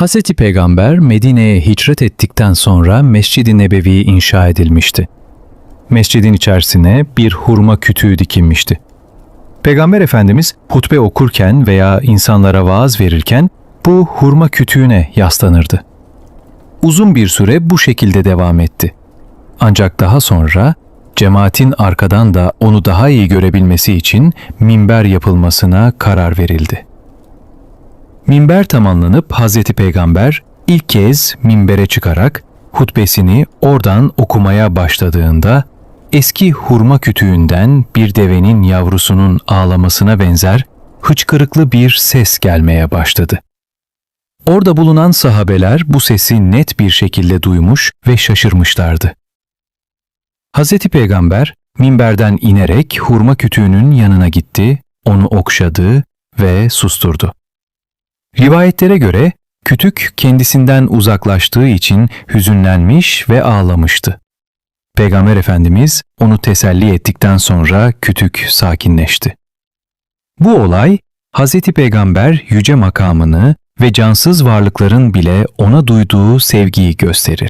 Hz. Peygamber Medine'ye hicret ettikten sonra Mescid-i Nebevi inşa edilmişti. Mescidin içerisine bir hurma kütüğü dikilmişti. Peygamber Efendimiz hutbe okurken veya insanlara vaaz verirken bu hurma kütüğüne yaslanırdı. Uzun bir süre bu şekilde devam etti. Ancak daha sonra cemaatin arkadan da onu daha iyi görebilmesi için minber yapılmasına karar verildi. Minber tamamlanıp Hazreti Peygamber ilk kez minbere çıkarak hutbesini oradan okumaya başladığında eski hurma kütüğünden bir devenin yavrusunun ağlamasına benzer hıçkırıklı bir ses gelmeye başladı. Orada bulunan sahabeler bu sesi net bir şekilde duymuş ve şaşırmışlardı. Hazreti Peygamber minberden inerek hurma kütüğünün yanına gitti, onu okşadı ve susturdu. Rivayetlere göre kütük kendisinden uzaklaştığı için hüzünlenmiş ve ağlamıştı. Peygamber Efendimiz onu teselli ettikten sonra kütük sakinleşti. Bu olay Hazreti Peygamber yüce makamını ve cansız varlıkların bile ona duyduğu sevgiyi gösterir.